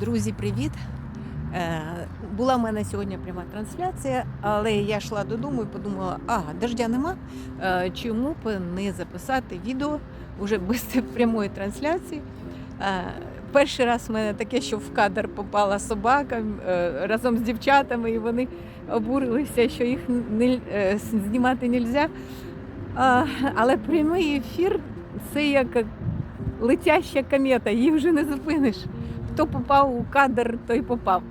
Друзі, привіт! Е, Була в мене сьогодні пряма трансляція, але я йшла додому і подумала, ага, дождя нема. е, Чому б не записати відео вже без прямої трансляції? Е, Перший раз в мене таке, що в кадр попала собака разом з дівчатами, і вони обурилися, що їх не, знімати не можна. Але прямий ефір це як летяща комета, її вже не зупиниш. Хто попав у кадр, той попав.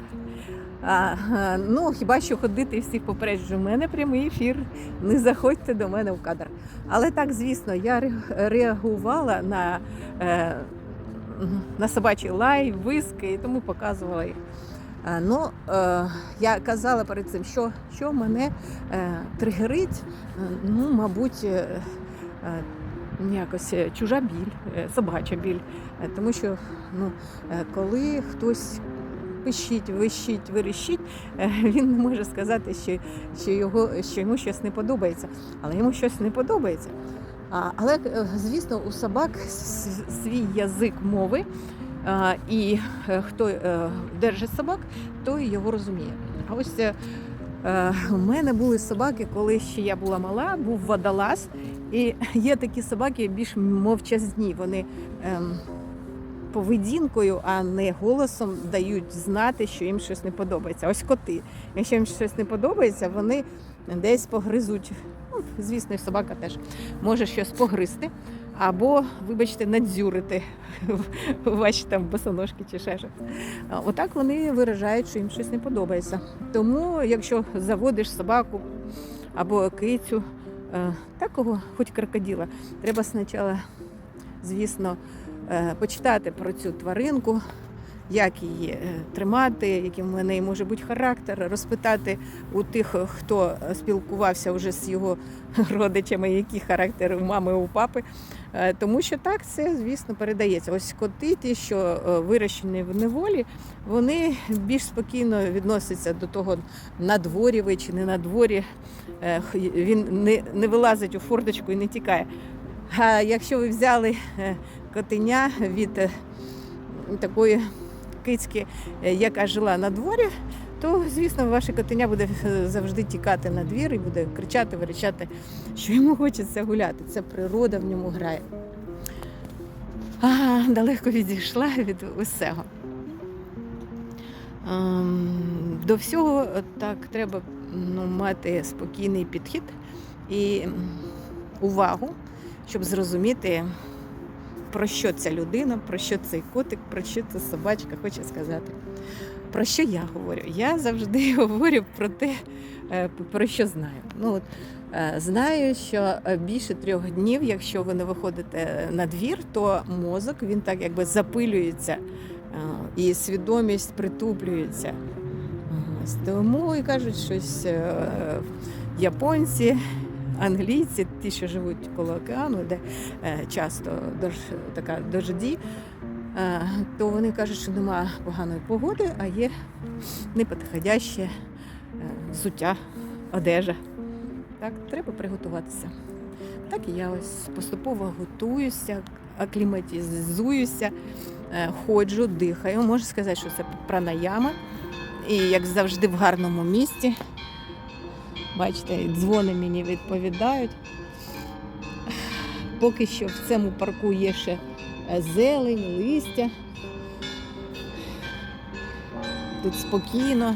А, е, ну, хіба що ходити і всіх попереджую, у мене прямий ефір, не заходьте до мене в кадр. Але так, звісно, я реагувала на, е, на собачий лай, виски і тому показувала їх. Е, Ну, я казала перед цим, що, що мене тригерить, ну, мабуть, якось е, чужа біль, е, собача біль. Е, Тому що ну, коли хтось пищить, вищить, верещить, він не може сказати, що, що, його, що йому щось не подобається. Але йому щось не подобається. Але, звісно, у собак свій язик мови, і хто держить собак, той його розуміє. А ось у мене були собаки, коли ще я була мала, був водолаз, і є такі собаки більш мовчазні. Вони ем, поведінкою, а не голосом дають знати, що їм щось не подобається. Ось коти. Якщо їм щось не подобається, вони десь погризуть. Ну, звісно, собака теж може щось погризти. Або, вибачте, надзюрити ваші там босоножки чи ще. Отак вони виражають, що їм щось не подобається. Тому, якщо заводиш собаку або кицю, е, такого, хоч крокодила, треба спочатку, звісно, е, почитати про цю тваринку, як її е, тримати, яким в неї може бути характер, розпитати у тих, хто спілкувався вже з його родичами, який характер у мами, у папи. Е, Тому що так це, звісно, передається. Ось коти, ті, що е, вирощені в неволі, вони більш спокійно відносяться до того, на дворі ви чи не на дворі. Е, Він не, не вилазить у форточку і не тікає. А якщо ви взяли е, котеня від е, такої кицьки, е, яка жила на дворі, то, звісно, ваше котеня буде е, завжди тікати на двір і буде кричати, верещати, що йому хочеться гуляти. Це природа в ньому грає. А, далеко відійшла від усього. Ем, До всього е, так треба ну, мати спокійний підхід і увагу, щоб зрозуміти, про що ця людина, про що цей котик, про що ця собачка хоче сказати. Про що я говорю? Я завжди говорю про те, е, про що знаю. Ну, от, е, знаю, що е, більше трьох днів, якщо ви не виходите на двір, то мозок він так якби запилюється і свідомість притуплюється. Тому і кажуть, щось японці, англійці, ті, що живуть коло океану, де е, часто дож, така дожді, е, то вони кажуть, що немає поганої погоди, а є неподходяще е, взуття, одежа. Так, треба приготуватися. Так і я ось поступово готуюся, акліматизуюся, ходжу, дихаю. Можу сказати, що це пранаяма. І як завжди в гарному місці. Бачите, дзвони мені відповідають. Поки що в цьому парку є ще е, зелень, листя. Тут спокійно.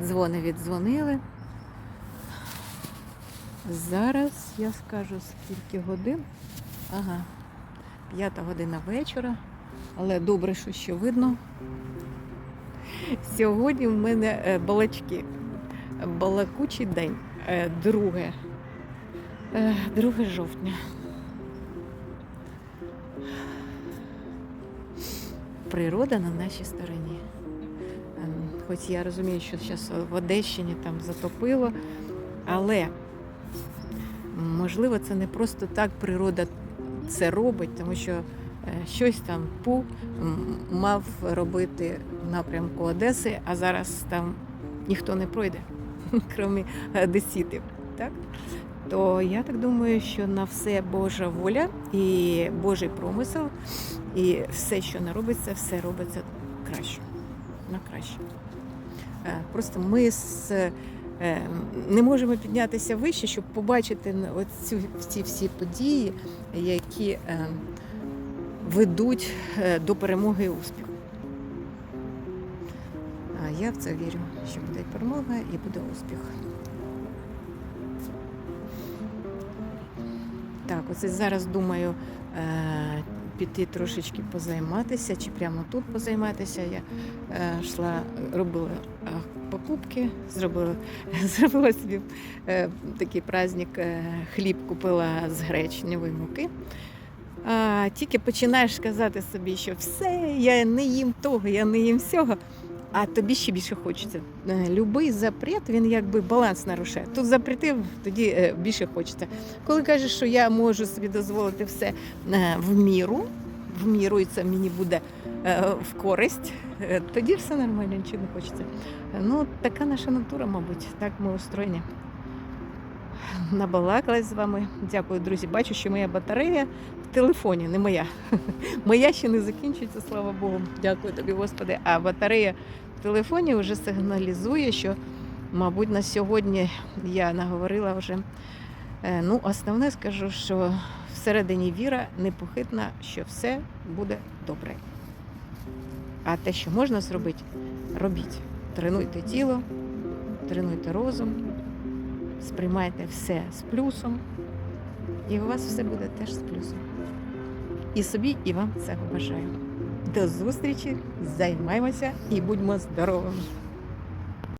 Дзвони віддзвонили. Зараз я скажу скільки годин. Ага, п'ята година вечора. Але добре, що ще видно. Сьогодні в мене е, балачки. Балакучий день. Е, Друге. Е, 2 жовтня. Природа на нашій стороні. Хоч я розумію, що зараз в Одещині там затопило, але можливо, це не просто так природа це робить, тому що е, щось там ПУ мав робити в напрямку Одеси, а зараз там ніхто не пройде, крім одеситів. Так? То я так думаю, що на все Божа воля і Божий промисел, і все, що не робиться, все робиться краще. На краще. Е, Просто ми з, е, не можемо піднятися вище, щоб побачити оцю, ці всі події, які е, ведуть до перемоги і успіху. Я в це вірю, що буде перемога і буде успіх. Так, оце зараз думаю піти трошечки позайматися, чи прямо тут позайматися. Я е, йшла, робила е, покупки, зробила, зробила собі е, такий праздник, е, хліб купила з гречневої муки. А, тільки починаєш сказати собі, що все, я не їм того, я не їм всього. А тобі ще більше хочеться. Е, Любий запрет, він якби баланс нарушає. Тут запретив, тоді е, більше хочеться. Коли кажеш, що я можу собі дозволити все е, в міру, в міру, і це мені буде в користь, тоді все нормально, нічого не хочеться. Ну, така наша натура, мабуть, так ми устроєні. Набалакалась з вами. Дякую, друзі. Бачу, що моя батарея в телефоні, не моя. Моя ще не закінчується, слава Богу. Дякую тобі, Господи. А батарея в телефоні вже сигналізує, що, мабуть, на сьогодні я наговорила вже. Е, Ну, основне скажу, що всередині віра непохитна, що все буде добре. А те, що можна зробити, робіть. Тренуйте тіло, тренуйте розум, сприймайте все з плюсом, і у вас все буде теж з плюсом. І собі, і вам цього бажаю. До зустрічі, займаємося і будьмо здоровими!